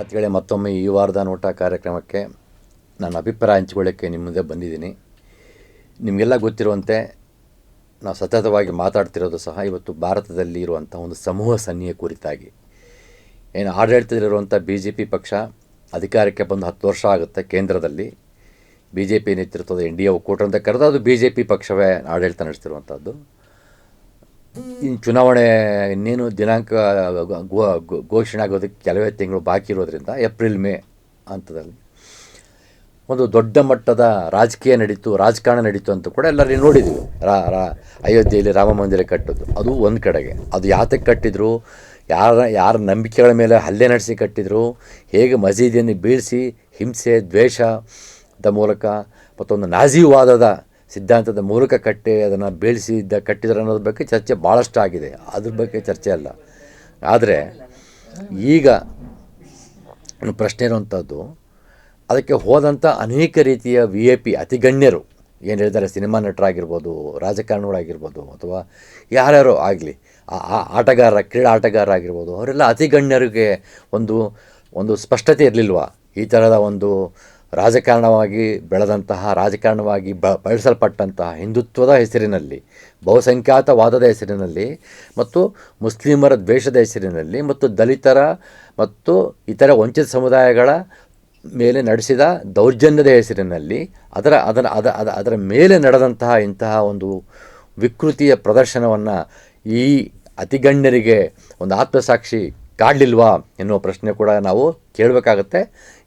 ಸಂಗಾತಿಗಳೇ ಮತ್ತೊಮ್ಮೆ ಈ ವಾರದ ನೋಟ ಕಾರ್ಯಕ್ರಮಕ್ಕೆ ನನ್ನ ಅಭಿಪ್ರಾಯ ಹಂಚಿಕೊಳ್ಳೋಕ್ಕೆ ನಿಮ್ಮ ಮುಂದೆ ಬಂದಿದ್ದೀನಿ. ನಿಮಗೆಲ್ಲ ಗೊತ್ತಿರುವಂತೆ ನಾವು ಸತತವಾಗಿ ಮಾತಾಡ್ತಿರೋದು ಸಹ ಇವತ್ತು ಭಾರತದಲ್ಲಿ ಇರುವಂಥ ಒಂದು ಸಮೂಹ ಸನ್ನಿಯ ಕುರಿತಾಗಿ. ಏನು ಆಡಳಿತದಲ್ಲಿರುವಂಥ ಬಿ ಜೆ ಪಿ ಪಕ್ಷ ಅಧಿಕಾರಕ್ಕೆ ಬಂದು ಹತ್ತು ವರ್ಷ ಆಗುತ್ತೆ ಕೇಂದ್ರದಲ್ಲಿ. ಬಿ ಜೆ ಪಿ ನೇತೃತ್ವದ ಎನ್ ಡಿ ಎ ಒಕ್ಕೂಟ ಅಂತ ಕರೆದು ಅದು ಬಿ ಜೆ ಪಿ ಪಕ್ಷವೇ ಆಡಳಿತ ನಡೆಸ್ತಿರುವಂಥದ್ದು. ಇನ್ನು ಚುನಾವಣೆ ಇನ್ನೇನು ದಿನಾಂಕ ಘೋಷಣೆ ಆಗೋದಕ್ಕೆ ಕೆಲವೇ ತಿಂಗಳು ಬಾಕಿ ಇರೋದ್ರಿಂದ ಏಪ್ರಿಲ್, ಮೇ ಹಂತದಲ್ಲಿ ಒಂದು ದೊಡ್ಡ ಮಟ್ಟದ ರಾಜಕೀಯ ನಡೀತು, ರಾಜಕಾರಣ ನಡೀತು ಅಂತ ಕೂಡ ಎಲ್ಲರೂ ನೋಡಿದ್ವಿ ರಾ ರಾ, ಅಯೋಧ್ಯೆಯಲ್ಲಿ ರಾಮ ಮಂದಿರ ಕಟ್ಟೋದು, ಅದು ಒಂದು ಕಡೆಗೆ. ಅದು ಯಾತಕ್ಕೆ ಕಟ್ಟಿದ್ರು, ಯಾರ ಯಾರ ನಂಬಿಕೆಗಳ ಮೇಲೆ ಹಲ್ಲೆ ನಡೆಸಿ ಕಟ್ಟಿದ್ರು, ಹೇಗೆ ಮಸೀದಿಯನ್ನು ಬೀಳಿಸಿ ಹಿಂಸೆ, ದ್ವೇಷದ ಮೂಲಕ ಮತ್ತೊಂದು ನಾಜಿವಾದದ ಸಿದ್ಧಾಂತದ ಮೂಲಕ ಕಟ್ಟಿ ಅದನ್ನು ಬೀಳಿಸಿದ್ದ ಕಟ್ಟಿದ್ರು ಅನ್ನೋದ್ರ ಬಗ್ಗೆ ಚರ್ಚೆ ಭಾಳಷ್ಟು ಆಗಿದೆ ಅದ್ರ ಬಗ್ಗೆ ಚರ್ಚೆ ಅಲ್ಲ. ಆದರೆ ಈಗ ಪ್ರಶ್ನೆ ಇರುವಂಥದ್ದು ಅದಕ್ಕೆ ಹೋದಂಥ ಅನೇಕ ರೀತಿಯ ವಿ ಎ ಪಿ ಅತಿಗಣ್ಯರು ಏನು ಹೇಳ್ತಾರೆ, ಸಿನಿಮಾ ನಟರಾಗಿರ್ಬೋದು, ರಾಜಕಾರಣಿಗಳಾಗಿರ್ಬೋದು, ಅಥವಾ ಯಾರ್ಯಾರೋ ಆಗಲಿ, ಆ ಆಟಗಾರ, ಕ್ರೀಡಾ ಆಟಗಾರ ಆಗಿರ್ಬೋದು ಅವರೆಲ್ಲ ಅತಿಗಣ್ಯರಿಗೆ ಒಂದು ಒಂದು ಸ್ಪಷ್ಟತೆ ಇರಲಿಲ್ವಾ? ಈ ಥರದ ಒಂದು ರಾಜಕಾರಣವಾಗಿ ಬೆಳೆದಂತಹ, ರಾಜಕಾರಣವಾಗಿ ಬ, ಬಳಸಲ್ಪಟ್ಟಂತಹ ಹಿಂದುತ್ವದ ಹೆಸರಿನಲ್ಲಿ, ಬಹುಸಂಖ್ಯಾತವಾದದ ಹೆಸರಿನಲ್ಲಿ ಮತ್ತು ಮುಸ್ಲಿಮರ ದ್ವೇಷದ ಹೆಸರಿನಲ್ಲಿ ಮತ್ತು ದಲಿತರ ಮತ್ತು ಇತರ ವಂಚಿತ ಸಮುದಾಯಗಳ ಮೇಲೆ ನಡೆಸಿದ ದೌರ್ಜನ್ಯದ ಹೆಸರಿನಲ್ಲಿ ಅದರ ಅದರ, ಅದ ಅದ, ಅದರ ಮೇಲೆ ನಡೆದಂತಹ ಇಂತಹ ಒಂದು ವಿಕೃತಿಯ ಪ್ರದರ್ಶನವನ್ನು ಈ ಅತಿಗಣ್ಯರಿಗೆ ಒಂದು ಆತ್ಮಸಾಕ್ಷಿ ಕಾಡಲಿಲ್ವಾ ಎನ್ನುವ ಪ್ರಶ್ನೆ ಕೂಡ ನಾವು ಕೇಳಬೇಕಾಗತ್ತೆ.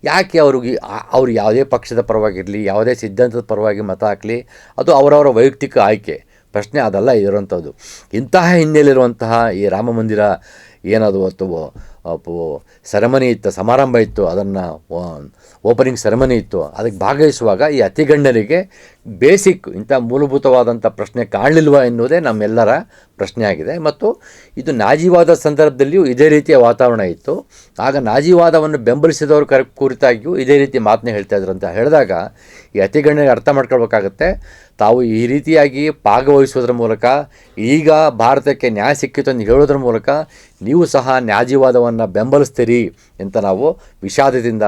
ಯಾಕೆ ಅವ್ರಿಗೆ ಅವ್ರು ಯಾವುದೇ ಪಕ್ಷದ ಪರವಾಗಿರಲಿ, ಯಾವುದೇ ಸಿದ್ಧಾಂತದ ಪರವಾಗಿ ಮತ ಹಾಕಲಿ, ಅದು ಅವರವರ ವೈಯಕ್ತಿಕ ಆಯ್ಕೆ. ಪ್ರಶ್ನೆ ಅದಲ್ಲ, ಇರುವಂಥದ್ದು. ಇಂತಹ ಹಿನ್ನೆಲೆಯಿರುವಂತಹ ಈ ರಾಮ ಮಂದಿರ ಏನದು ಅಥವಾ ಸೆರೆಮನಿ ಇತ್ತು, ಸಮಾರಂಭ ಇತ್ತು, ಅದನ್ನು ಓಪನಿಂಗ್ ಸೆರೆಮನಿ ಇತ್ತು, ಅದಕ್ಕೆ ಭಾಗವಹಿಸುವಾಗ ಈ ಅತಿಗಣ್ಣರಿಗೆ ಬೇಸಿಕ್ ಇಂಥ ಮೂಲಭೂತವಾದಂಥ ಪ್ರಶ್ನೆ ಕಾಣಲಿಲ್ವ ಎನ್ನುವುದೇ ನಮ್ಮೆಲ್ಲರ ಪ್ರಶ್ನೆ ಆಗಿದೆ. ಮತ್ತು ಇದು ನಾಜಿವಾದ ಸಂದರ್ಭದಲ್ಲಿಯೂ ಇದೇ ರೀತಿಯ ವಾತಾವರಣ ಇತ್ತು. ಆಗ ನಾಜಿವಾದವನ್ನು ಬೆಂಬಲಿಸಿದವರು ಕರೆ, ಕುರಿತಾಗಿಯೂ ಇದೇ ರೀತಿ ಮಾತನ್ನ ಹೇಳ್ತಾ ಇದ್ರು ಅಂತ ಹೇಳಿದಾಗ ಈ ಅತಿಗಣ್ಯರಿಗೆ ಅರ್ಥ ಮಾಡ್ಕೊಳ್ಬೇಕಾಗತ್ತೆ. ತಾವು ಈ ರೀತಿಯಾಗಿ ಭಾಗವಹಿಸೋದ್ರ ಮೂಲಕ, ಈಗ ಭಾರತಕ್ಕೆ ನ್ಯಾಯ ಸಿಕ್ಕಿತು ಅಂತ ಹೇಳೋದ್ರ ಮೂಲಕ ನೀವು ಸಹ ನ್ಯಾಯವಾದವನ್ನು ಬೆಂಬಲಿಸ್ತೀರಿ ಅಂತ ನಾವು ವಿಷಾದದಿಂದ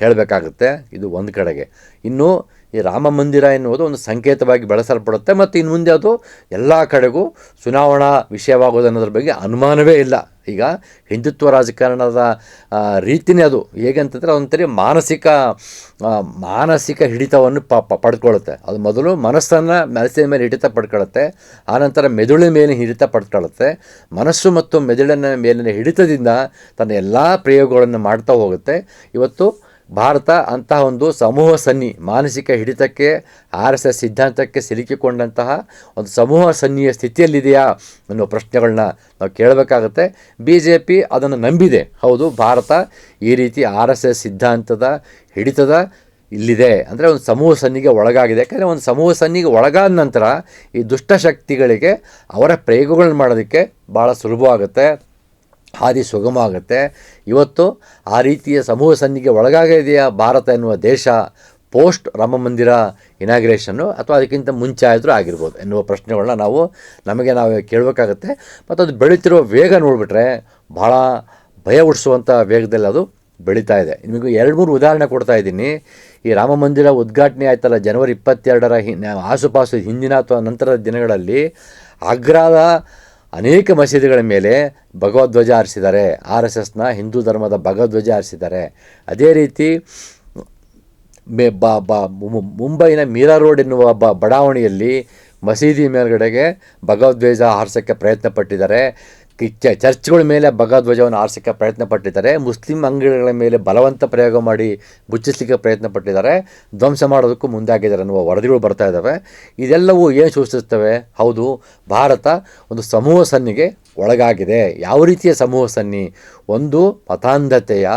ಹೇಳಬೇಕಾಗುತ್ತೆ. ಇದು ಒಂದು ಕಡೆಗೆ. ಇನ್ನು ಈ ರಾಮ ಮಂದಿರ ಎನ್ನುವುದು ಒಂದು ಸಂಕೇತವಾಗಿ ಬೆಳೆಸಲ್ಪಡುತ್ತೆ. ಮತ್ತು ಇನ್ನು ಮುಂದೆ ಅದು ಎಲ್ಲ ಕಡೆಗೂ ಚುನಾವಣಾ ವಿಷಯವಾಗೋದು ಅನ್ನೋದ್ರ ಬಗ್ಗೆ ಅನುಮಾನವೇ ಇಲ್ಲ. ಈಗ ಹಿಂದುತ್ವ ರಾಜಕಾರಣದ ರೀತಿನೇ ಅದು. ಹೇಗೆ ಅಂತಂದರೆ ಒಂಥರ ಮಾನಸಿಕ ಮಾನಸಿಕ ಹಿಡಿತವನ್ನು ಪ- ಪಡ್ಕೊಳ್ಳುತ್ತೆ. ಅದು ಮೊದಲು ಮನಸ್ಸನ್ನು ಮನಸ್ಸಿನ ಮೇಲೆ ಹಿಡಿತ ಪಡ್ಕೊಳ್ಳುತ್ತೆ. ಆನಂತರ ಮೆದುಳಿನ ಮೇಲೆ ಹಿಡಿತ ಪಡ್ಕೊಳ್ಳುತ್ತೆ. ಮನಸ್ಸು ಮತ್ತು ಮೆದುಳಿನ ಮೇಲಿನ ಹಿಡಿತದಿಂದ ತನ್ನ ಎಲ್ಲ ಪ್ರಯೋಗಗಳನ್ನು ಮಾಡ್ತಾ ಹೋಗುತ್ತೆ. ಇವತ್ತು ಭಾರತ ಅಂತಹ ಒಂದು ಸಮೂಹ ಸನ್ನಿ, ಮಾನಸಿಕ ಹಿಡಿತಕ್ಕೆ, ಆರ್ ಎಸ್ ಎಸ್ ಸಿದ್ಧಾಂತಕ್ಕೆ ಸಿಲುಕಿಕೊಂಡಂತಹ ಒಂದು ಸಮೂಹ ಸನ್ನಿಯ ಸ್ಥಿತಿಯಲ್ಲಿದೆಯಾ ಅನ್ನೋ ಪ್ರಶ್ನೆಗಳನ್ನ ನಾವು ಕೇಳಬೇಕಾಗತ್ತೆ. ಬಿ ಜೆ ಪಿ ಅದನ್ನು ನಂಬಿದೆ. ಹೌದು, ಭಾರತ ಈ ರೀತಿ ಆರ್ ಎಸ್ ಎಸ್ ಸಿದ್ಧಾಂತದ ಹಿಡಿತದ ಇಲ್ಲಿದೆ. ಅಂದರೆ ಒಂದು ಸಮೂಹ ಸನ್ನಿಗೆ ಒಳಗಾಗಿದೆ. ಯಾಕಂದರೆ ಒಂದು ಸಮೂಹ ಸನ್ನಿಗೆ ಒಳಗಾದ ನಂತರ ಈ ದುಷ್ಟಶಕ್ತಿಗಳಿಗೆ ಅವರ ಪ್ರಯೋಗಗಳನ್ನ ಮಾಡೋದಕ್ಕೆ ಭಾಳ ಸುಲಭವಾಗುತ್ತೆ. ಹಾದಿ ಸುಗಮ ಆಗುತ್ತೆ ಇವತ್ತು ಆ ರೀತಿಯ ಸಮೂಹ ಸನ್ನಿಗೆ ಒಳಗಾಗಿದೆಯಾ ಭಾರತ ಎನ್ನುವ ದೇಶ, ಪೋಸ್ಟ್ ರಾಮ ಮಂದಿರ ಇನಾಗ್ರೇಷನ್ನು ಅಥವಾ ಅದಕ್ಕಿಂತ ಮುಂಚೆ ಆದರೂ ಆಗಿರ್ಬೋದು ಎನ್ನುವ ಪ್ರಶ್ನೆಗಳನ್ನ ನಾವು ನಮಗೆ ನಾವು ಕೇಳಬೇಕಾಗತ್ತೆ. ಮತ್ತು ಅದು ಬೆಳೀತಿರೋ ವೇಗ ನೋಡಿಬಿಟ್ರೆ ಭಾಳ ಭಯ ಹುಟ್ಟಿಸುವಂಥ ವೇಗದಲ್ಲಿ ಅದು ಬೆಳೀತಾ ಇದೆ. ನಿಮಗೆ ಎರಡು ಮೂರು ಉದಾಹರಣೆ ಕೊಡ್ತಾ ಇದ್ದೀನಿ. ಈ ರಾಮ ಮಂದಿರ ಉದ್ಘಾಟನೆ ಆಯ್ತಲ್ಲ ಜನವರಿ ಇಪ್ಪತ್ತೆರಡರ ಹಿ ಆಸುಪಾಸು ಹಿಂದಿನ ಅಥವಾ ನಂತರದ ದಿನಗಳಲ್ಲಿ, ಆಗ್ರಾದ ಅನೇಕ ಮಸೀದಿಗಳ ಮೇಲೆ ಭಗವದ್ಧ್ವಜ ಹಾರಿಸಿದ್ದಾರೆ. ಆರ್ ಎಸ್ ಎಸ್ನ ಹಿಂದೂ ಧರ್ಮದ ಭಗವದ್ವಜ ಹಾರಿಸಿದ್ದಾರೆ. ಅದೇ ರೀತಿ ಮೇ ಬ ಮುಂಬೈನ ಮೀರಾ ರೋಡ್ ಎನ್ನುವ ಬ ಬಡಾವಣೆಯಲ್ಲಿ ಮಸೀದಿ ಮೇಲ್ಗಡೆಗೆ ಭಗವದ್ವೇಜ ಹಾರಿಸೋಕ್ಕೆ ಪ್ರಯತ್ನ ಪಟ್ಟಿದ್ದಾರೆ ಚರ್ಚ್ಗಳ ಮೇಲೆ ಭಗಧ್ವಜವನ್ನು ಆರಿಸಕ್ಕೆ ಪ್ರಯತ್ನ ಪಟ್ಟಿದ್ದಾರೆ ಮುಸ್ಲಿಂ ಅಂಗಡಿಗಳ ಮೇಲೆ ಬಲವಂತ ಪ್ರಯೋಗ ಮಾಡಿ ಮುಚ್ಚಿಸಲಿಕ್ಕೆ ಪ್ರಯತ್ನ ಪಟ್ಟಿದ್ದಾರೆ ಧ್ವಂಸ ಮಾಡೋದಕ್ಕೂ ಮುಂದಾಗಿದ್ದಾರೆ ಅನ್ನುವ ವರದಿಗಳು ಬರ್ತಾ ಇದ್ದಾವೆ. ಇದೆಲ್ಲವೂ ಏನು ಸೂಚಿಸುತ್ತವೆ? ಹೌದು, ಭಾರತ ಒಂದು ಸಮೂಹ ಸನ್ನಿಗೆ ಒಳಗಾಗಿದೆ. ಯಾವ ರೀತಿಯ ಸಮೂಹ ಸನ್ನಿ? ಒಂದು ಮತಾಂಧತೆಯ,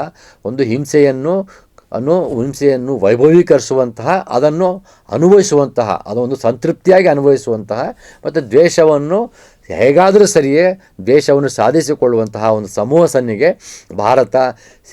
ಒಂದು ಹಿಂಸೆಯನ್ನು, ಅನ್ನು, ಹಿಂಸೆಯನ್ನು ವೈಭವೀಕರಿಸುವಂತಹ, ಅದನ್ನು ಅನುಭವಿಸುವಂತಹ ಅದೊಂದು ಸಂತೃಪ್ತಿಯಾಗಿ ಅನುಭವಿಸುವಂತಹ, ಮತ್ತು ದ್ವೇಷವನ್ನು ಹೇಗಾದರೂ ಸರಿಯೇ ದೇಶವನ್ನು ಸಾಧಿಸಿಕೊಳ್ಳುವಂತಹ ಒಂದು ಸಮೂಹ ಸನ್ನಿಗೆ ಭಾರತ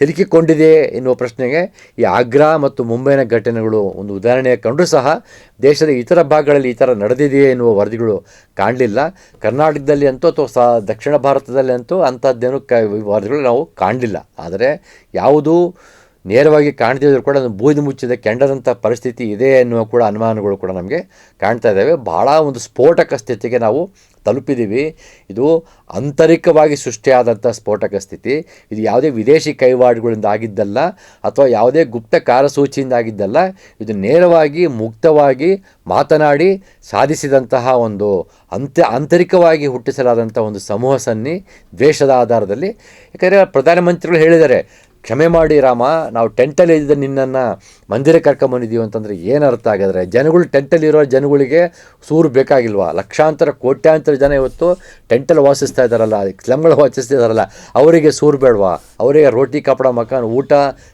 ಸಿಲುಕಿಕೊಂಡಿದೆ ಎನ್ನುವ ಪ್ರಶ್ನೆಗೆ ಈ ಆಗ್ರಾ ಮತ್ತು ಮುಂಬೈನ ಘಟನೆಗಳು ಒಂದು ಉದಾಹರಣೆ ಕಂಡರೂ ಸಹ ದೇಶದ ಇತರ ಭಾಗಗಳಲ್ಲಿ ಈ ಥರ ನಡೆದಿದೆಯೇ ಎನ್ನುವ ವರದಿಗಳು ಕಾಣಲಿಲ್ಲ. ಕರ್ನಾಟಕದಲ್ಲಿ ಅಂತೂ ಅಥವಾ ಸಹ ದಕ್ಷಿಣ ಭಾರತದಲ್ಲಿ ಅಂತೂ ಅಂಥದ್ದೇನು ಕ ವರದಿಗಳು ನಾವು ಕಾಣಲಿಲ್ಲ. ಆದರೆ ಯಾವುದು ನೇರವಾಗಿ ಕಾಣ್ತಿದ್ರು ಕೂಡ ಅದು ಬೂದಿ ಮುಚ್ಚಿದ ಕೆಂಡದಂಥ ಪರಿಸ್ಥಿತಿ ಇದೆ ಎನ್ನುವ ಕೂಡ ಅನುಮಾನಗಳು ಕೂಡ ನಮಗೆ ಕಾಣ್ತಾ ಇದ್ದಾವೆ ಭಾಳ ಒಂದು ಸ್ಫೋಟಕ ಸ್ಥಿತಿಗೆ ನಾವು ತಲುಪಿದ್ದೀವಿ ಇದು ಆಂತರಿಕವಾಗಿ ಸೃಷ್ಟಿಯಾದಂಥ ಸ್ಫೋಟಕ ಸ್ಥಿತಿ. ಇದು ಯಾವುದೇ ವಿದೇಶಿ ಕೈವಾಡುಗಳಿಂದ ಆಗಿದ್ದಲ್ಲ ಅಥವಾ ಯಾವುದೇ ಗುಪ್ತ ಕಾರ್ಯಸೂಚಿಯಿಂದ ಆಗಿದ್ದಲ್ಲ. ಇದು ನೇರವಾಗಿ ಮುಕ್ತವಾಗಿ ಮಾತನಾಡಿ ಸಾಧಿಸಿದಂತಹ ಒಂದು ಅಂತ್ಯ ಆಂತರಿಕವಾಗಿ ಹುಟ್ಟಿಸಲಾದಂಥ ಒಂದು ಸಮೂಹ ಸನ್ನಿ ದ್ವೇಷದ ಆಧಾರದಲ್ಲಿ. ಯಾಕಂದರೆ ಪ್ರಧಾನಮಂತ್ರಿಗಳು ಹೇಳಿದ್ದಾರೆ ಕ್ಷಮೆ ಮಾಡಿ ರಾಮ, ನಾವು ಟೆಂಟಲ್ಲಿ ಇದ್ದ ನಿನ್ನನ್ನು ಮಂದಿರಕ್ಕೆ ಕರ್ಕೊಂಬಂದಿದ್ದೀವಿ ಅಂತಂದರೆ ಏನು ಅರ್ಥ ಆಗಿದ್ರೆ? ಜನಗಳು ಟೆಂಟಲ್ಲಿರೋ ಜನಗಳಿಗೆ ಸೂರು ಬೇಕಾಗಿಲ್ವಾ? ಲಕ್ಷಾಂತರ, ಕೋಟ್ಯಾಂತರ ಜನ ಇವತ್ತು ಟೆಂಟಲ್ಲಿ ವಾಸಿಸ್ತಾ ಇದ್ದಾರಲ್ಲ ಸ್ಲಮ್ಗಳು ವಾಸಿಸ್ತಾ ಇದ್ದಾರಲ್ಲ ಅವರಿಗೆ ಸೂರು ಬೇಡವಾ? ಅವರಿಗೆ ರೋಟಿ, ಕಪಡ ಮಕಾನ್ ಊಟ,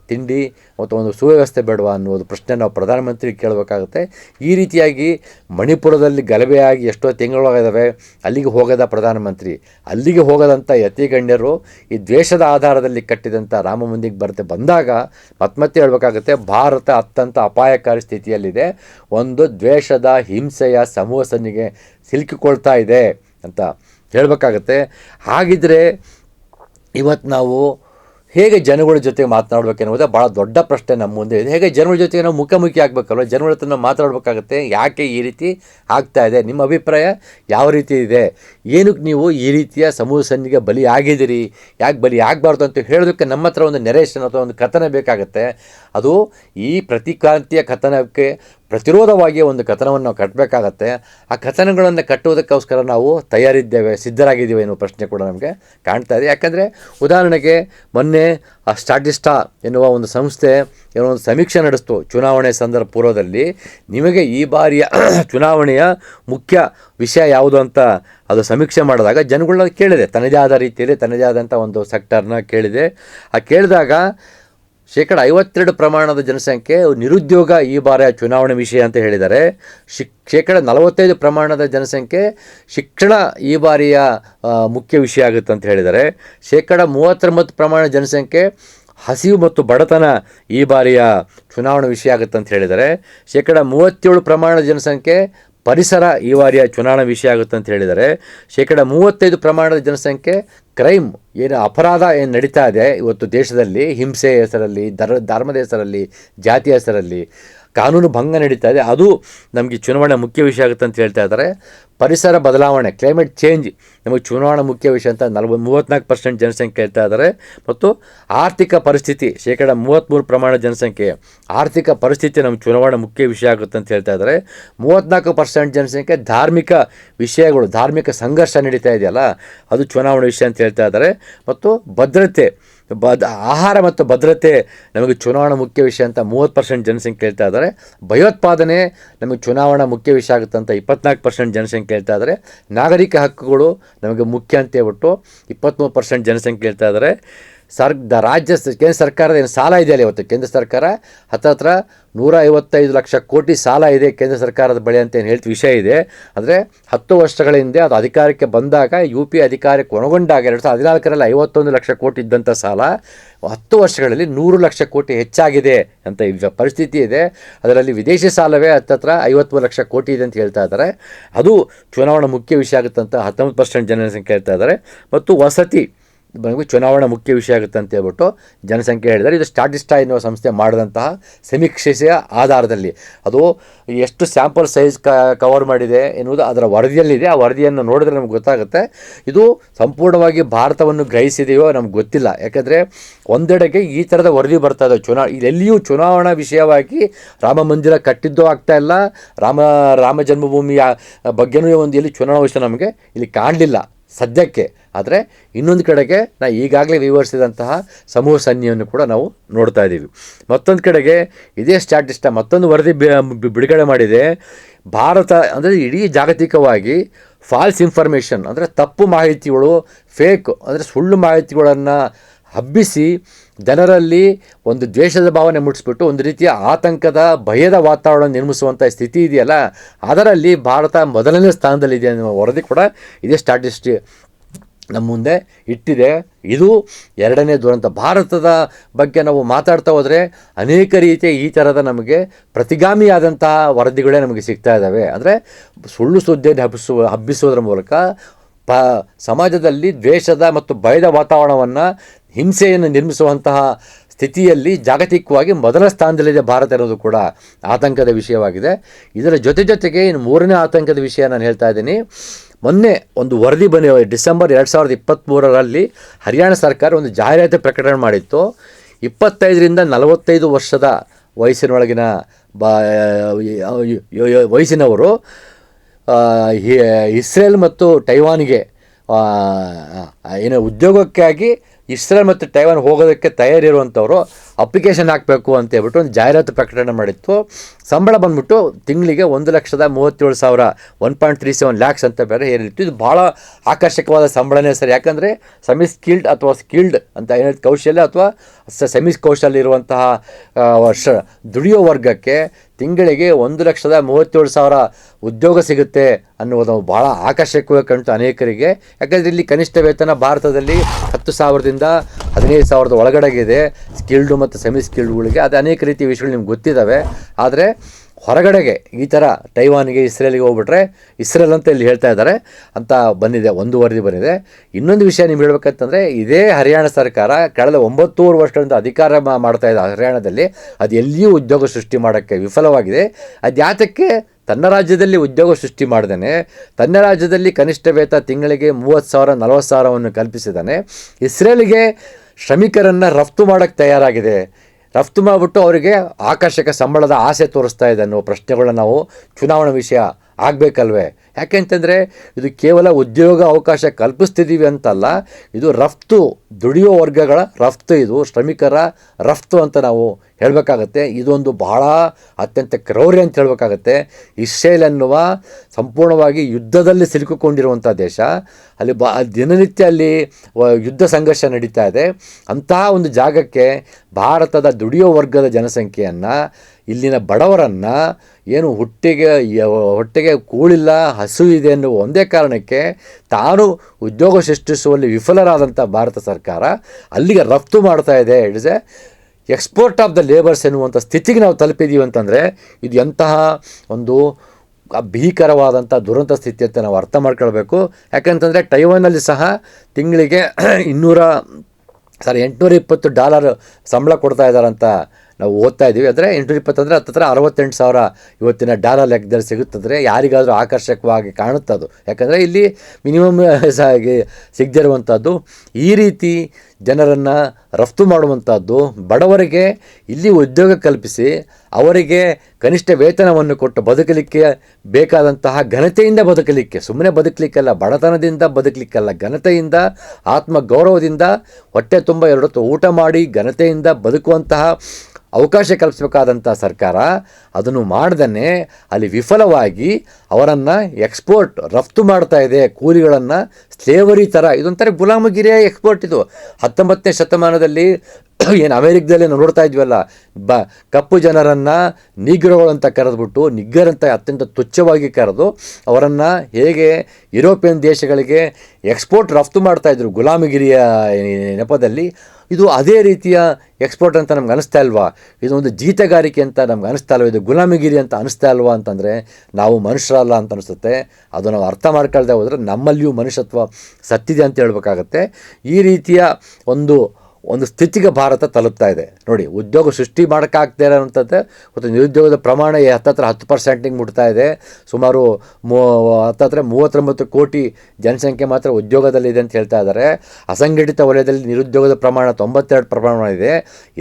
ತಿಂಡಿ ಮತ್ತು ಒಂದು ಸುವ್ಯವಸ್ಥೆ ಬೇಡವಾ ಅನ್ನೋದು ಪ್ರಶ್ನೆ ನಾವು ಪ್ರಧಾನಮಂತ್ರಿ ಕೇಳಬೇಕಾಗುತ್ತೆ. ಈ ರೀತಿಯಾಗಿ ಮಣಿಪುರದಲ್ಲಿ ಗಲಭೆಯಾಗಿ ಎಷ್ಟೋ ತಿಂಗಳಾಗಿದ್ದಾವೆ ಅಲ್ಲಿಗೆ ಹೋಗದ ಪ್ರಧಾನಮಂತ್ರಿ, ಅಲ್ಲಿಗೆ ಹೋಗದಂಥ ಯತಿಗಣ್ಯರು ಈ ದ್ವೇಷದ ಆಧಾರದಲ್ಲಿ ಕಟ್ಟಿದಂಥ ರಾಮ ಮಂದಿಗೆ ಬರುತ್ತೆ. ಬಂದಾಗ ಮತ್ತೆ ಹೇಳಬೇಕಾಗುತ್ತೆ, ಭಾರತ ಅತ್ಯಂತ ಅಪಾಯಕಾರಿ ಸ್ಥಿತಿಯಲ್ಲಿದೆ. ಒಂದು ದ್ವೇಷದ, ಹಿಂಸೆಯ ಸಮೂಹ ಸನ್ನಿಗೆ ಸಿಲುಕಿಕೊಳ್ತಾ ಇದೆ ಅಂತ ಹೇಳಬೇಕಾಗತ್ತೆ. ಹಾಗಿದ್ರೆ ಇವತ್ತು ನಾವು ಹೇಗೆ ಜನಗಳ ಜೊತೆ ಮಾತನಾಡಬೇಕೆನ್ನುವುದೇ ಭಾಳ ದೊಡ್ಡ ಪ್ರಶ್ನೆ ನಮ್ಮ ಮುಂದೆ ಇದೆ. ಹೇಗೆ ಜನಗಳ ಜೊತೆಗೆ ನಾವು ಮುಖಾಮುಖಿ ಆಗಬೇಕಲ್ವ? ಜನಗಳ ಹತ್ರ ನಾವು ಯಾಕೆ ಈ ರೀತಿ ಆಗ್ತಾ ಇದೆ? ನಿಮ್ಮ ಅಭಿಪ್ರಾಯ ಯಾವ ರೀತಿ ಇದೆ? ಏನಕ್ಕೆ ನೀವು ಈ ರೀತಿಯ ಸಮೂಹ ಸನ್ನಿಗೆ ಬಲಿ ಆಗಿದ್ದೀರಿ ಯಾಕೆ ಬಲಿ ಆಗಬಾರ್ದು ಅಂತ ಹೇಳೋದಕ್ಕೆ ನಮ್ಮ ಹತ್ರ ಒಂದು ನೆರೇಷನ್ ಅಥವಾ ಒಂದು ಕಥನ ಬೇಕಾಗುತ್ತೆ. ಅದು ಈ ಪ್ರತಿಕ್ರಾಂತಿಯ ಕಥನಕ್ಕೆ ಪ್ರತಿರೋಧವಾಗಿ ಒಂದು ಕಥನವನ್ನು ನಾವು ಕಟ್ಟಬೇಕಾಗತ್ತೆ. ಆ ಕಥನಗಳನ್ನು ಕಟ್ಟುವುದಕ್ಕೋಸ್ಕರ ನಾವು ತಯಾರಿದ್ದೇವೆ, ಸಿದ್ಧರಾಗಿದ್ದೇವೆ ಎನ್ನುವ ಪ್ರಶ್ನೆ ಕೂಡ ನಮಗೆ ಕಾಣ್ತಾ ಇದೆ. ಯಾಕಂದರೆ ಉದಾಹರಣೆಗೆ ಮೊನ್ನೆ ಆ ಸ್ಟಾಟಿಸ್ಟಾ ಎನ್ನುವ ಒಂದು ಸಂಸ್ಥೆ ಏನೋ ಒಂದು ಸಮೀಕ್ಷೆ ನಡೆಸ್ತು ಚುನಾವಣೆ ಸಂದರ್ಭ ಪೂರ್ವದಲ್ಲಿ. ನಿಮಗೆ ಈ ಬಾರಿಯ ಚುನಾವಣೆಯ ಮುಖ್ಯ ವಿಷಯ ಯಾವುದು ಅಂತ ಅದು ಸಮೀಕ್ಷೆ ಮಾಡಿದಾಗ ಜನಗಳನ್ನ ಕೇಳಿದೆ. ತನ್ನದೇ ಆದ ರೀತಿಯಲ್ಲಿ ತನ್ನದೇ ಆದಂಥ ಒಂದು ಸೆಕ್ಟರ್ನ ಕೇಳಿದೆ. ಆ ಕೇಳಿದಾಗ ಶೇಕಡ ಐವತ್ತೆರಡು ಪ್ರಮಾಣದ ಜನಸಂಖ್ಯೆ, ನಿರುದ್ಯೋಗ ಈ ಬಾರಿಯ ಚುನಾವಣೆ ವಿಷಯ ಅಂತ ಹೇಳಿದ್ದಾರೆ. ಶಿಕ್, ಶೇಕಡ ನಲವತ್ತೈದು ಪ್ರಮಾಣದ ಜನಸಂಖ್ಯೆ ಶಿಕ್ಷಣ ಈ ಬಾರಿಯ ಮುಖ್ಯ ವಿಷಯ ಆಗುತ್ತೆ ಅಂತ ಹೇಳಿದ್ದಾರೆ. ಶೇಕಡ ಮೂವತ್ತೊಂಬತ್ತು ಪ್ರಮಾಣ ಜನಸಂಖ್ಯೆ ಹಸಿವು ಮತ್ತು ಬಡತನ ಈ ಬಾರಿಯ ಚುನಾವಣಾ ವಿಷಯ ಆಗುತ್ತೆ ಅಂತ ಹೇಳಿದ್ದಾರೆ. ಶೇಕಡ ಮೂವತ್ತೇಳು ಪ್ರಮಾಣದ ಜನಸಂಖ್ಯೆ ಪರಿಸರ ಈ ಬಾರಿಯ ಚುನಾವಣಾ ವಿಷಯ ಆಗುತ್ತೆ ಅಂತ ಹೇಳಿದರೆ, ಶೇಕಡ ಮೂವತ್ತೈದು ಪ್ರಮಾಣದ ಜನಸಂಖ್ಯೆ ಕ್ರೈಮ್ ಏನು ಅಪರಾಧ ಏನು ನಡೀತಾ ಇದೆ, ಇವತ್ತು ದೇಶದಲ್ಲಿ ಹಿಂಸೆ ಹೆಸರಲ್ಲಿ ಧರ್ ಧರ್ಮದ ಹೆಸರಲ್ಲಿ ಜಾತಿಯ ಹೆಸರಲ್ಲಿ ಕಾನೂನು ಭಂಗ ನಡೀತಾ ಇದೆ. ಅದು ನಮಗೆ ಚುನಾವಣೆ ಮುಖ್ಯ ವಿಷಯ ಆಗುತ್ತೆ ಅಂತ ಹೇಳ್ತಾ ಇದ್ದಾರೆ. ಪರಿಸರ ಬದಲಾವಣೆ ಕ್ಲೈಮೇಟ್ ಚೇಂಜ್ ನಮಗೆ ಚುನಾವಣಾ ಮುಖ್ಯ ವಿಷಯ ಅಂತ ನಲ್ವ ಮೂವತ್ತ್ನಾಲ್ಕು ಪರ್ಸೆಂಟ್ ಜನಸಂಖ್ಯೆ ಹೇಳ್ತಾ ಇದ್ದಾರೆ. ಮತ್ತು ಆರ್ಥಿಕ ಪರಿಸ್ಥಿತಿ, ಶೇಕಡ ಮೂವತ್ತ್ಮೂರು ಪ್ರಮಾಣ ಜನಸಂಖ್ಯೆ, ಆರ್ಥಿಕ ಪರಿಸ್ಥಿತಿ ನಮ್ಮ ಚುನಾವಣಾ ಮುಖ್ಯ ವಿಷಯ ಆಗುತ್ತೆ ಅಂತ ಹೇಳ್ತಾ ಇದ್ದಾರೆ. ಮೂವತ್ತ್ನಾಲ್ಕು ಪರ್ಸೆಂಟ್ ಜನಸಂಖ್ಯೆ ಧಾರ್ಮಿಕ ವಿಷಯಗಳು, ಧಾರ್ಮಿಕ ಸಂಘರ್ಷ ನಡೀತಾ ಇದೆಯಲ್ಲ, ಅದು ಚುನಾವಣಾ ವಿಷಯ ಅಂತ ಹೇಳ್ತಾ ಇದ್ದಾರೆ. ಮತ್ತು ಭದ್ರತೆ ಬದ್ ಆಹಾರ ಮತ್ತು ಭದ್ರತೆ ನಮಗೆ ಚುನಾವಣಾ ಮುಖ್ಯ ವಿಷಯ ಅಂತ ಮೂವತ್ತು ಪರ್ಸೆಂಟ್ ಜನಸಂಖ್ಯೆ ಹೇಳ್ತಾ ಇದ್ದಾರೆ. ಭಯೋತ್ಪಾದನೆ ನಮಗೆ ಚುನಾವಣಾ ಮುಖ್ಯ ವಿಷಯ ಆಗುತ್ತೆ ಅಂತ ಇಪ್ಪತ್ನಾಲ್ಕು ಪರ್ಸೆಂಟ್ ಜನಸಂಖ್ಯೆ ಹೇಳ್ತಾ ಇದ್ದಾರೆ. ನಾಗರಿಕ ಹಕ್ಕುಗಳು ನಮಗೆ ಮುಖ್ಯ ಅಂತ ಹೇಳ್ಬಿಟ್ಟು ಇಪ್ಪತ್ತ್ಮೂರು ಪರ್ಸೆಂಟ್ ಜನಸಂಖ್ಯೆ ಹೇಳ್ತಾ ಇದ್ದಾರೆ. ಸರ್ ದ ರಾಜ್ಯ ಕೇಂದ್ರ ಸರ್ಕಾರದ ಏನು ಸಾಲ ಇದೆಯಲ್ಲ ಇವತ್ತು? ಕೇಂದ್ರ ಸರ್ಕಾರ ಹತ್ತತ್ರ ನೂರ ಐವತ್ತೈದು ಲಕ್ಷ ಕೋಟಿ ಸಾಲ ಇದೆ ಕೇಂದ್ರ ಸರ್ಕಾರದ ಬಳಿ ಅಂತ ಏನು ಹೇಳ್ತಿ, ವಿಷಯ ಇದೆ. ಅಂದರೆ ಹತ್ತು ವರ್ಷಗಳ ಹಿಂದೆ ಅದು ಅಧಿಕಾರಕ್ಕೆ ಬಂದಾಗ ಯು ಪಿ ಅಧಿಕಾರಕ್ಕೆ ಒಳಗೊಂಡಾಗ ಎರಡು ಸಾವಿರದ ಹದಿನಾಲ್ಕರಲ್ಲಿ ಐವತ್ತೊಂದು ಲಕ್ಷ ಕೋಟಿ ಇದ್ದಂಥ ಸಾಲ ಹತ್ತು ವರ್ಷಗಳಲ್ಲಿ ನೂರು ಲಕ್ಷ ಕೋಟಿ ಹೆಚ್ಚಾಗಿದೆ ಅಂತ ಪರಿಸ್ಥಿತಿ ಇದೆ. ಅದರಲ್ಲಿ ವಿದೇಶಿ ಸಾಲವೇ ಹತ್ತತ್ರ ಐವತ್ತ್ಮೂರು ಲಕ್ಷ ಕೋಟಿ ಇದೆ ಅಂತ ಹೇಳ್ತಾ ಇದ್ದಾರೆ. ಅದು ಚುನಾವಣಾ ಮುಖ್ಯ ವಿಷಯ ಆಗುತ್ತಂತ ಹತ್ತೊಂಬತ್ತು ಪರ್ಸೆಂಟ್ ಜನಸಂಖ್ಯೆ ಹೇಳ್ತಾ ಇದ್ದಾರೆ. ಮತ್ತು ವಸತಿ ನಮಗೆ ಚುನಾವಣಾ ಮುಖ್ಯ ವಿಷಯ ಆಗುತ್ತೆ ಅಂತ ಹೇಳ್ಬಿಟ್ಟು ಜನಸಂಖ್ಯೆ ಹೇಳಿದ್ದಾರೆ. ಇದು ಸ್ಟಾಟಿಸ್ಟಾ ಎನ್ನುವ ಸಂಸ್ಥೆ ಮಾಡಿದಂತಹ ಸಮೀಕ್ಷೆಯ ಆಧಾರದಲ್ಲಿ. ಅದು ಎಷ್ಟು ಸ್ಯಾಂಪಲ್ ಸೈಜ್ ಕವರ್ ಮಾಡಿದೆ ಎನ್ನುವುದು ಅದರ ವರದಿಯಲ್ಲಿದೆ. ಆ ವರದಿಯನ್ನು ನೋಡಿದ್ರೆ ನಮ್ಗೆ ಗೊತ್ತಾಗುತ್ತೆ. ಇದು ಸಂಪೂರ್ಣವಾಗಿ ಭಾರತವನ್ನು ಗ್ರಹಿಸಿದೆಯೋ ನಮ್ಗೆ ಗೊತ್ತಿಲ್ಲ. ಯಾಕಂದರೆ ಒಂದೆಡೆಗೆ ಈ ಥರದ ವರದಿ ಬರ್ತಾ ಇದೆ. ಚುನಾ ಇದೆಲ್ಲಿಯೂ ಚುನಾವಣಾ ವಿಷಯವಾಗಿ ರಾಮ ಮಂದಿರ ಕಟ್ಟಿದ್ದೂ ಆಗ್ತಾ ಇಲ್ಲ. ರಾಮ ರಾಮ ಜನ್ಮಭೂಮಿಯ ಬಗ್ಗೆನೂ ಒಂದು ಇಲ್ಲಿ ಚುನಾವಣಾ ವಿಷಯ ನಮಗೆ ಇಲ್ಲಿ ಕಾಣಲಿಲ್ಲ. ಸದ್ಯಕ್ಕೆ ಆದರೆ ಇನ್ನೊಂದು ಕಡೆಗೆ ನಾ ಈಗಾಗಲೇ ವಿವರಿಸಿದಂತಹ ಸಮೂಹ ಸನ್ನಿಯನ್ನು ಕೂಡ ನಾವು ನೋಡ್ತಾ ಇದ್ದೀವಿ. ಮತ್ತೊಂದು ಕಡೆಗೆ ಇದೇ ಸ್ಟ್ಯಾಟಿಸ್ಟ ಮತ್ತೊಂದು ವರದಿ ಬಿಡುಗಡೆ ಮಾಡಿದೆ. ಭಾರತ ಅಂದರೆ ಇಡೀ ಜಾಗತಿಕವಾಗಿ ಫಾಲ್ಸ್ ಇನ್ಫಾರ್ಮೇಷನ್ ಅಂದರೆ ತಪ್ಪು ಮಾಹಿತಿಗಳು ಫೇಕ್ ಅಂದರೆ ಸುಳ್ಳು ಮಾಹಿತಿಗಳನ್ನು ಹಬ್ಬಿಸಿ ಜನರಲ್ಲಿ ಒಂದು ದ್ವೇಷದ ಭಾವನೆ ಮುಟ್ಟಿಸ್ಬಿಟ್ಟು ಒಂದು ರೀತಿಯ ಆತಂಕದ, ಭಯದ ವಾತಾವರಣ ನಿರ್ಮಿಸುವಂಥ ಸ್ಥಿತಿ ಇದೆಯಲ್ಲ, ಅದರಲ್ಲಿ ಭಾರತ ಮೊದಲನೇ ಸ್ಥಾನದಲ್ಲಿದೆ ಅನ್ನುವ ವರದಿ ಕೂಡ ಇದೇ ಸ್ಟಾಟಿಸ್ಟಿ ನಮ್ಮ ಮುಂದೆ ಇಟ್ಟಿದೆ. ಇದು ಎರಡನೇ ದುರಂತ. ಭಾರತದ ಬಗ್ಗೆ ನಾವು ಮಾತಾಡ್ತಾ ಹೋದರೆ ಅನೇಕ ರೀತಿಯ ಈ ಥರದ ನಮಗೆ ಪ್ರತಿಗಾಮಿಯಾದಂತಹ ವರದಿಗಳೇ ನಮಗೆ ಸಿಗ್ತಾ ಇದ್ದಾವೆ. ಅಂದರೆ ಸುಳ್ಳು ಸುದ್ದಿಯನ್ನು ಹಬ್ಬಿಸುವ, ಹಬ್ಬಿಸುವುದರ ಮೂಲಕ ಪ, ಸಮಾಜದಲ್ಲಿ ದ್ವೇಷದ ಮತ್ತು ಭಯದ ವಾತಾವರಣವನ್ನು, ಹಿಂಸೆಯನ್ನು ನಿರ್ಮಿಸುವಂತಹ ಸ್ಥಿತಿಯಲ್ಲಿ ಜಾಗತಿಕವಾಗಿ ಮೊದಲ ಸ್ಥಾನದಲ್ಲಿದೆ ಭಾರತ ಇರೋದು ಕೂಡ ಆತಂಕದ ವಿಷಯವಾಗಿದೆ. ಇದರ ಜೊತೆ ಜೊತೆಗೆ ಇನ್ನು ಮೂರನೇ ಆತಂಕದ ವಿಷಯ ನಾನು ಹೇಳ್ತಾ ಇದ್ದೀನಿ. ಮೊನ್ನೆ ಒಂದು ವರದಿ ಬನ್ನಿ ಡಿಸೆಂಬರ್ ಎರಡು ಸಾವಿರದ ಇಪ್ಪತ್ತ್ಮೂರರಲ್ಲಿ ಹರಿಯಾಣ ಸರ್ಕಾರ ಒಂದು ಜಾಹೀರಾತು ಪ್ರಕಟಣೆ ಮಾಡಿತ್ತು. ಇಪ್ಪತ್ತೈದರಿಂದ ನಲವತ್ತೈದು ವರ್ಷದ ವಯಸ್ಸಿನೊಳಗಿನ ಬಾ ವಯಸ್ಸಿನವರು ಇಸ್ರೇಲ್ ಮತ್ತು ಟೈವಾನ್ಗೆ ಏನು ಉದ್ಯೋಗಕ್ಕಾಗಿ ಇಸ್ರೇಲ್ ಮತ್ತು ಟೈವಾನ್ ಹೋಗೋದಕ್ಕೆ ತಯಾರಿರುವಂಥವ್ರು ಅಪ್ಲಿಕೇಶನ್ ಹಾಕಬೇಕು ಅಂತ ಹೇಳ್ಬಿಟ್ಟು ಒಂದು ಜಾಹೀರಾತು ಪ್ರಕಟಣೆ ಮಾಡಿತ್ತು. ಸಂಬಳ ಬಂದ್ಬಿಟ್ಟು ತಿಂಗಳಿಗೆ ಒಂದು ಲಕ್ಷದ ಮೂವತ್ತೇಳು ಸಾವಿರ one point three seven lakhs ಅಂತ ಬೇರೆ ಹೇಳಿತ್ತು. ಇದು ಭಾಳ ಆಕರ್ಷಕವಾದ ಸಂಬಳನೇ ಸರ್. ಯಾಕಂದರೆ ಸೆಮಿ ಸ್ಕಿಲ್ಡ್ ಅಥವಾ ಸ್ಕಿಲ್ಡ್ ಅಂತ ಏನು ಕೌಶಲ್ಯ ಅಥವಾ ಸೆಮಿ ಇರುವಂತಹ ವರ್ಷ, ದುಡಿಯೋ ವರ್ಗಕ್ಕೆ ತಿಂಗಳಿಗೆ ಒಂದು ಲಕ್ಷದ ಮೂವತ್ತೇಳು ಸಾವಿರ ಉದ್ಯೋಗ ಸಿಗುತ್ತೆ ಅನ್ನುವುದು ಭಾಳ ಆಕರ್ಷಕವಾಗಿ ಕಾಣ್ತು ಅನೇಕರಿಗೆ. ಯಾಕಂದರೆ ಇಲ್ಲಿ ಕನಿಷ್ಠ ವೇತನ ಭಾರತದಲ್ಲಿ ಹತ್ತು ಸಾವಿರದಿಂದ ಹದಿನೈದು ಸಾವಿರದ ಒಳಗಡೆಗಿದೆ, ಸ್ಕಿಲ್ಡು ಮತ್ತು ಸೆಮಿ ಸ್ಕಿಲ್ಡ್ಗಳಿಗೆ ಅದು ಅನೇಕ ರೀತಿಯ ವಿಷಯಗಳು ನಿಮ್ಗೆ ಗೊತ್ತಿದ್ದಾವೆ. ಆದರೆ ಹೊರಗಡೆಗೆ ಈ ಥರ ಟೈವಾನ್ಗೆ ಇಸ್ರೇಲಿಗೆ ಹೋಗ್ಬಿಟ್ರೆ ಇಸ್ರೇಲ್ ಅಂತ ಇಲ್ಲಿ ಹೇಳ್ತಾ ಇದ್ದಾರೆ ಅಂತ ಬಂದಿದೆ, ಒಂದು ವರದಿ ಬಂದಿದೆ. ಇನ್ನೊಂದು ವಿಷಯ ನಿಮ್ಗೆ ಹೇಳ್ಬೇಕಂತಂದರೆ, ಇದೇ ಹರಿಯಾಣ ಸರ್ಕಾರ ಕಳೆದ ಒಂಬತ್ತೂರು ವರ್ಷಗಳಿಂದ ಅಧಿಕಾರ ಮಾಡ್ತಾ ಇದೆ ಹರಿಯಾಣದಲ್ಲಿ. ಅದು ಎಲ್ಲಿಯೂ ಉದ್ಯೋಗ ಸೃಷ್ಟಿ ಮಾಡೋಕ್ಕೆ ವಿಫಲವಾಗಿದೆ. ಅದು ಯಾತಕ್ಕೆ? ತನ್ನ ರಾಜ್ಯದಲ್ಲಿ ಉದ್ಯೋಗ ಸೃಷ್ಟಿ ಮಾಡ್ದೇನೆ. ತನ್ನ ರಾಜ್ಯದಲ್ಲಿ ಕನಿಷ್ಠ ವೇತ ತಿಂಗಳಿಗೆ ಮೂವತ್ತು ಸಾವಿರ, ನಲವತ್ತು ಸಾವಿರವನ್ನು ಕಲ್ಪಿಸಿದ್ದಾನೆ. ಇಸ್ರೇಲಿಗೆ ಶ್ರಮಿಕರನ್ನು ರಫ್ತು ಮಾಡೋಕ್ಕೆ ತಯಾರಾಗಿದೆ. ರಫ್ತು ಮಾಡಿಬಿಟ್ಟು ಅವರಿಗೆ ಆಕರ್ಷಕ ಸಂಬಳದ ಆಸೆ ತೋರಿಸ್ತಾ ಇದೆ ಅನ್ನೋ ಪ್ರಶ್ನೆಗಳನ್ನ ನಾವು ಚುನಾವಣಾ ವಿಷಯ ಆಗಬೇಕಲ್ವೇ? ಯಾಕೆಂತಂದರೆ ಇದು ಕೇವಲ ಉದ್ಯೋಗ ಅವಕಾಶ ಕಲ್ಪಿಸ್ತಿದ್ದೀವಿ ಅಂತಲ್ಲ, ಇದು ರಫ್ತು, ದುಡಿಯೋ ವರ್ಗಗಳ ರಫ್ತು ಇದು, ಶ್ರಮಿಕರ ರಫ್ತು ಅಂತ ನಾವು ಹೇಳಬೇಕಾಗತ್ತೆ. ಇದೊಂದು ಬಹಳ ಅತ್ಯಂತ ಕ್ರೌರ್ಯ ಅಂತ ಹೇಳಬೇಕಾಗತ್ತೆ. ಇಸ್ರೇಲ್ ಅನ್ನುವ ಸಂಪೂರ್ಣವಾಗಿ ಯುದ್ಧದಲ್ಲಿ ಸಿಲುಕಿಕೊಂಡಿರುವಂಥ ದೇಶ. ಅಲ್ಲಿ ಬಾ, ದಿನನಿತ್ಯ ಅಲ್ಲಿ ಯುದ್ಧ ಸಂಘರ್ಷ ನಡೀತಾ ಇದೆ. ಅಂತಹ ಒಂದು ಜಾಗಕ್ಕೆ ಭಾರತದ ದುಡಿಯೋ ವರ್ಗದ ಜನಸಂಖ್ಯೆಯನ್ನು, ಇಲ್ಲಿನ ಬಡವರನ್ನು ಏನು ಹೊಟ್ಟೆಗೆ ಹೊಟ್ಟೆಗೆ ಕೂಳಿಲ್ಲ ಹಸು ಇದೆ ಅನ್ನುವ ಒಂದೇ ಕಾರಣಕ್ಕೆ ತಾನು ಉದ್ಯೋಗ ಸೃಷ್ಟಿಸುವಲ್ಲಿ ವಿಫಲರಾದಂಥ ಭಾರತ ಸರ್ಕಾರ ಅಲ್ಲಿಗೆ ರಫ್ತು ಮಾಡ್ತಾ ಇದೆ. It's a export of the labours ಎನ್ನುವಂಥ ಸ್ಥಿತಿಗೆ ನಾವು ತಲುಪಿದ್ದೀವಿ ಅಂತಂದರೆ ಇದು ಎಂತಹ ಒಂದು ಭೀಕರವಾದಂಥ ದುರಂತ ಸ್ಥಿತಿ ಅಂತ ನಾವು ಅರ್ಥ ಮಾಡ್ಕೊಳ್ಬೇಕು. ಯಾಕಂತಂದರೆ ಟೈವಾನಲ್ಲಿ ಸಹ ತಿಂಗಳಿಗೆ ಇನ್ನೂರ ಸಾರಿ ಎಂಟುನೂರ ಇಪ್ಪತ್ತು ಡಾಲರ್ ಸಂಬಳ ಕೊಡ್ತಾ ಇದ್ದಾರಂತ ನಾವು ಓದ್ತಾ ಇದ್ದೀವಿ. ಅಂದರೆ ಎಂಟುನೂರ ಇಪ್ಪತ್ತಂದರೆ ಹತ್ತತ್ರ ಅರವತ್ತೆಂಟು ಸಾವಿರ ಇವತ್ತಿನ ಡಾಲರ್ ಲೆಕ್ಕದಲ್ಲಿ ಸಿಗುತ್ತಂದರೆ ಯಾರಿಗಾದರೂ ಆಕರ್ಷಕವಾಗಿ ಕಾಣುತ್ತದು. ಯಾಕಂದರೆ ಇಲ್ಲಿ ಮಿನಿಮಮ್ ಸಿಗದೇ ಇರುವಂಥದ್ದು ಈ ರೀತಿ ಜನರನ್ನು ರಫ್ತು ಮಾಡುವಂಥದ್ದು ಬಡವರಿಗೆ ಇಲ್ಲಿ ಉದ್ಯೋಗ ಕಲ್ಪಿಸಿ ಅವರಿಗೆ ಕನಿಷ್ಠ ವೇತನವನ್ನು ಕೊಟ್ಟು ಬದುಕಲಿಕ್ಕೆ ಬೇಕಾದಂತಹ ಘನತೆಯಿಂದ ಬದುಕಲಿಕ್ಕೆ ಸುಮ್ಮನೆ ಬದುಕಲಿಕ್ಕಲ್ಲ, ಬಡತನದಿಂದ ಬದುಕಲಿಕ್ಕಲ್ಲ, ಘನತೆಯಿಂದ ಆತ್ಮ ಗೌರವದಿಂದ ಹೊಟ್ಟೆ ತುಂಬ ಎರಡೊತ್ತು ಊಟ ಮಾಡಿ ಘನತೆಯಿಂದ ಬದುಕುವಂತಹ ಅವಕಾಶ ಕಲ್ಪಿಸಬೇಕಾದಂಥ ಸರ್ಕಾರ ಅದನ್ನು ಮಾಡ್ದೇ ಅಲ್ಲಿ ವಿಫಲವಾಗಿ ಅವರನ್ನು ಎಕ್ಸ್ಪೋರ್ಟ್ ರಫ್ತು ಮಾಡ್ತಾ ಇದೆ, ಕೂಲಿಗಳನ್ನು ಸ್ಲೇವರಿ ಥರ ಇದೊಂಥರ ಗುಲಾಮಗಿರಿಯ ಎಕ್ಸ್ಪೋರ್ಟ್ ಇದು. ಹತ್ತೊಂಬತ್ತನೇ ಶತಮಾನದಲ್ಲಿ ಏನು ಅಮೇರಿಕದಲ್ಲಿ ನಾವು ನೋಡ್ತಾ ಇದ್ವಲ್ಲ, ಬ, ಕಪ್ಪು ಜನರನ್ನು ನಿಗ್ರಗಳು ಅಂತ ಕರೆದ್ಬಿಟ್ಟು, ನಿಗ್ಗರ್ ಅಂತ ಅತ್ಯಂತ ತುಚ್ಛವಾಗಿ ಕರೆದು ಅವರನ್ನು ಹೇಗೆ ಯುರೋಪಿಯನ್ ದೇಶಗಳಿಗೆ ಎಕ್ಸ್ಪೋರ್ಟ್ ರಫ್ತು ಮಾಡ್ತಾಯಿದ್ರು ಗುಲಾಮಗಿರಿಯ ನೆಪದಲ್ಲಿ ಇದು ಅದೇ ರೀತಿಯ ಎಕ್ಸ್ಪೋರ್ಟ್ ಅಂತ ನಮ್ಗೆ ಅನಿಸ್ತಾ ಇಲ್ವಾ? ಇದು ಒಂದು ಜೀತಗಾರಿಕೆ ಅಂತ ನಮ್ಗೆ ಅನಿಸ್ತಾ ಇಲ್ವಾ? ಇದು ಗುಲಾಮಗಿರಿ ಅಂತ ಅನಿಸ್ತಾ ಇಲ್ವಾ ಅಂತಂದರೆ ನಾವು ಮನುಷ್ಯರಲ್ಲ ಅಂತ ಅನಿಸುತ್ತೆ. ಅದು ನಾವು ಅರ್ಥ ಮಾಡ್ಕೊಳ್ದೆ ಹೋದರೆ ನಮ್ಮಲ್ಲಿಯೂ ಮನುಷ್ಯತ್ವ ಸತ್ತಿದೆ ಅಂತ ಹೇಳ್ಬೇಕಾಗತ್ತೆ. ಈ ರೀತಿಯ ಒಂದು ಒಂದು ಸ್ಥಿತಿಗೆ ಭಾರತ ತಲುಪ್ತಾ ಇದೆ. ನೋಡಿ, ಉದ್ಯೋಗ ಸೃಷ್ಟಿ ಮಾಡೋಕ್ಕಾಗ್ತಾ ಇರೋಂಥದ್ದು, ಮತ್ತು ನಿರುದ್ಯೋಗದ ಪ್ರಮಾಣ ಹತ್ತತ್ರ ಹತ್ತು ಪರ್ಸೆಂಟಿಗೆ ಮುಟ್ತಾ ಇದೆ. ಸುಮಾರು ಮೂ, ಹತ್ತತ್ರ ಮೂವತ್ತೊಂಬತ್ತು ಕೋಟಿ ಜನಸಂಖ್ಯೆ ಮಾತ್ರ ಉದ್ಯೋಗದಲ್ಲಿದೆ ಅಂತ ಹೇಳ್ತಾ ಇದ್ದಾರೆ. ಅಸಂಘಟಿತ ವಲಯದಲ್ಲಿ ನಿರುದ್ಯೋಗದ ಪ್ರಮಾಣ ತೊಂಬತ್ತೆರಡು ಪ್ರಮಾಣ ಇದೆ.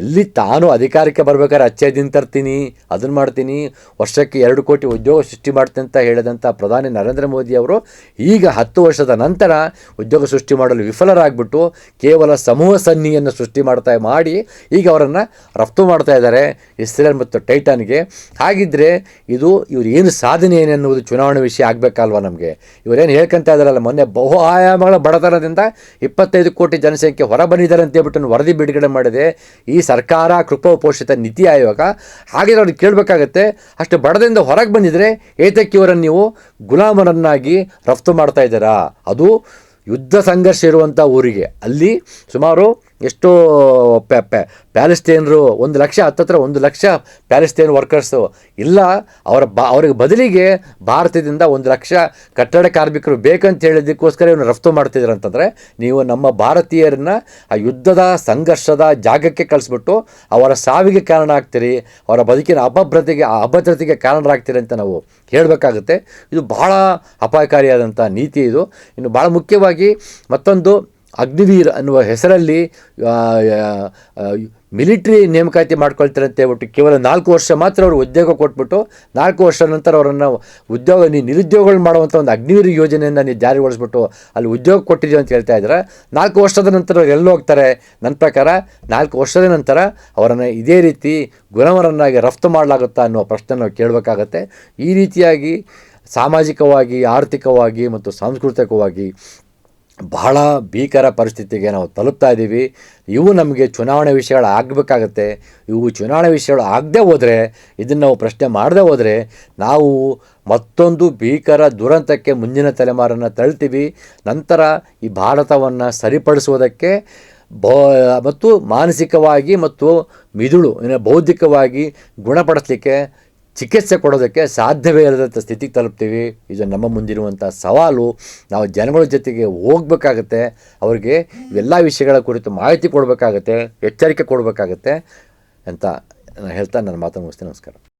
ಇಲ್ಲಿ ತಾನು ಅಧಿಕಾರಕ್ಕೆ ಬರ್ಬೇಕಾದ್ರೆ ಅಚ್ಚೆ ತರ್ತೀನಿ, ಅದನ್ನು ಮಾಡ್ತೀನಿ, ವರ್ಷಕ್ಕೆ ಎರಡು ಕೋಟಿ ಉದ್ಯೋಗ ಸೃಷ್ಟಿ ಮಾಡ್ತೀನಿ ಅಂತ ಹೇಳಿದಂಥ ಪ್ರಧಾನಿ ನರೇಂದ್ರ ಮೋದಿ ಅವರು ಈಗ ಹತ್ತು ವರ್ಷದ ನಂತರ ಉದ್ಯೋಗ ಸೃಷ್ಟಿ ಮಾಡಲು ವಿಫಲರಾಗ್ಬಿಟ್ಟು ಕೇವಲ ಸಮೂಹ ಸನ್ನಿಯನ್ನು ಸೃಷ್ಟಿ ಮಾಡ್ತಾ ಮಾಡಿ ಈಗ ಅವರನ್ನು ರಫ್ತು ಮಾಡ್ತಾ ಇದ್ದಾರೆ ಇಸ್ರೇಲ್ ಮತ್ತು ಟೈಟಾನ್ಗೆ. ಹಾಗಿದ್ದರೆ ಇದು ಇವ್ರು ಏನು ಸಾಧನೆ ಏನೆನ್ನುವುದು ಚುನಾವಣೆ ವಿಷಯ ಆಗಬೇಕಲ್ವ ನಮಗೆ? ಇವರೇನು ಹೇಳ್ಕೊಂತ ಇದ್ದಾರಲ್ಲ, ಮೊನ್ನೆ ಬಹು ಆಯಾಮಗಳ ಬಡತನದಿಂದ ಇಪ್ಪತ್ತೈದು ಕೋಟಿ ಜನಸಂಖ್ಯೆ ಹೊರ ಬಂದಿದ್ದಾರೆ ಅಂತ ಒಂದು ವರದಿ ಬಿಡುಗಡೆ ಮಾಡಿದೆ. ಈ ಸರ್ಕಾರ ಕೃಪೋಪೋಷಿತ ನೀತಿ ಆಯೋಗ. ಹಾಗೆ ಅವ್ರಿಗೆ ಕೇಳಬೇಕಾಗತ್ತೆ, ಅಷ್ಟು ಬಡದಿಂದ ಹೊರಗೆ ಬಂದಿದ್ರೆ ಏತಕ್ಕೆ ಇವರನ್ನು ನೀವು ಗುಲಾಮರನ್ನಾಗಿ ರಫ್ತು ಮಾಡ್ತಾ ಇದ್ದೀರಾ? ಅದು ಯುದ್ಧ ಸಂಘರ್ಷ ಇರುವಂಥ ಊರಿಗೆ. ಅಲ್ಲಿ ಸುಮಾರು ಎಷ್ಟೋ ಪ್ಯಾ ಪ್ಯಾ ಪ್ಯಾಲೆಸ್ತೇನರು ಒಂದು ಲಕ್ಷ, ಹತ್ತತ್ರ ಒಂದು ಲಕ್ಷ ಪ್ಯಾಲೆಸ್ಟೈನ್ ವರ್ಕರ್ಸು ಇಲ್ಲ, ಅವರ ಬಾ ಅವ್ರಿಗೆ ಬದಲಿಗೆ ಭಾರತದಿಂದ ಒಂದು ಲಕ್ಷ ಕಟ್ಟಡ ಕಾರ್ಮಿಕರು ಬೇಕಂತ ಹೇಳಿದ್ದಕ್ಕೋಸ್ಕರ ಇವನು ರಫ್ತು ಮಾಡ್ತಿದ್ರು ಅಂತಂದರೆ, ನೀವು ನಮ್ಮ ಭಾರತೀಯರನ್ನ ಆ ಯುದ್ಧದ, ಸಂಘರ್ಷದ ಜಾಗಕ್ಕೆ ಕಳಿಸ್ಬಿಟ್ಟು ಅವರ ಸಾವಿಗೆ ಕಾರಣ ಆಗ್ತೀರಿ, ಅವರ ಬದುಕಿನ ಅಭದ್ರತೆಗೆ ಆ ಅಭದ್ರತೆಗೆ ಕಾರಣರಾಗ್ತೀರಿ ಅಂತ ನಾವು ಹೇಳಬೇಕಾಗುತ್ತೆ. ಇದು ಬಹಳ ಅಪಾಯಕಾರಿಯಾದಂಥ ನೀತಿ ಇದು. ಇನ್ನು ಭಾಳ ಮುಖ್ಯವಾಗಿ ಮತ್ತೊಂದು ಅಗ್ನಿವೀರ್ ಅನ್ನುವ ಹೆಸರಲ್ಲಿ ಮಿಲಿಟ್ರಿ ನೇಮಕಾತಿ ಮಾಡ್ಕೊಳ್ತಾರೆ ಹೇಳ್ಬಿಟ್ಟು ಕೇವಲ ನಾಲ್ಕು ವರ್ಷ ಮಾತ್ರ ಅವರು ಉದ್ಯೋಗ ಕೊಟ್ಬಿಟ್ಟು, ನಾಲ್ಕು ವರ್ಷ ನಂತರ ಅವರನ್ನು ಉದ್ಯೋಗ, ನೀ ನಿರುದ್ಯೋಗಗಳು ಮಾಡುವಂಥ ಒಂದು ಅಗ್ನಿವೀರ್ ಯೋಜನೆಯನ್ನು ನೀವು ಜಾರಿಗೊಳಿಸ್ಬಿಟ್ಟು ಅಲ್ಲಿ ಉದ್ಯೋಗ ಕೊಟ್ಟಿದ್ದೀವಿ ಅಂತ ಹೇಳ್ತಾ ಇದ್ದಾರೆ. ನಾಲ್ಕು ವರ್ಷದ ನಂತರ ಅವ್ರು ಎಲ್ಲಿ ಹೋಗ್ತಾರೆ? ನನ್ನ ಪ್ರಕಾರ ನಾಲ್ಕು ವರ್ಷದ ನಂತರ ಅವರನ್ನು ಇದೇ ರೀತಿ ಗುಣವರನ್ನಾಗಿ ರಫ್ತು ಮಾಡಲಾಗುತ್ತಾ ಅನ್ನುವ ಪ್ರಶ್ನೆ ನಾವು ಕೇಳಬೇಕಾಗತ್ತೆ. ಈ ರೀತಿಯಾಗಿ ಸಾಮಾಜಿಕವಾಗಿ, ಆರ್ಥಿಕವಾಗಿ ಮತ್ತು ಸಾಂಸ್ಕೃತಿಕವಾಗಿ ಬಹಳ ಭೀಕರ ಪರಿಸ್ಥಿತಿಗೆ ನಾವು ತಲುಪ್ತಾ ಇದ್ದೀವಿ. ಇವು ನಮಗೆ ಚುನಾವಣೆ ವಿಷಯಗಳು ಆಗಬೇಕಾಗತ್ತೆ. ಇವು ಚುನಾವಣೆ ವಿಷಯಗಳು ಆಗದೆ ಹೋದರೆ, ಇದನ್ನು ನಾವು ಪ್ರಶ್ನೆ ಮಾಡದೆ ಹೋದರೆ, ನಾವು ಮತ್ತೊಂದು ಭೀಕರ ದುರಂತಕ್ಕೆ ಮುಂದಿನ ತಲೆಮಾರನ್ನು ತಳ್ತೀವಿ. ನಂತರ ಈ ಭಾರತವನ್ನು ಸರಿಪಡಿಸುವುದಕ್ಕೆ ಬ, ಮತ್ತು ಮಾನಸಿಕವಾಗಿ ಮತ್ತು ಮಿದುಳು ಬೌದ್ಧಿಕವಾಗಿ ಗುಣಪಡಿಸಲಿಕ್ಕೆ ಚಿಕಿತ್ಸೆ ಕೊಡೋದಕ್ಕೆ ಸಾಧ್ಯವೇ ಇಲ್ಲದಂಥ ಸ್ಥಿತಿಗೆ ತಲುಪ್ತೀವಿ. ಇದು ನಮ್ಮ ಮುಂದಿರುವಂಥ ಸವಾಲು ನಾವು ಜನಗಳ ಜೊತೆಗೆ ಹೋಗ್ಬೇಕಾಗತ್ತೆ. ಅವ್ರಿಗೆ ಎಲ್ಲ ವಿಷಯಗಳ ಕುರಿತು ಮಾಹಿತಿ ಕೊಡಬೇಕಾಗತ್ತೆ, ಎಚ್ಚರಿಕೆ ಕೊಡಬೇಕಾಗತ್ತೆ ಅಂತ ನಾನು ಹೇಳ್ತಾ ನನ್ನ ಮಾತನ್ನು ಮುಗಿಸ್ತೀನಿ. ನಮಸ್ಕಾರ.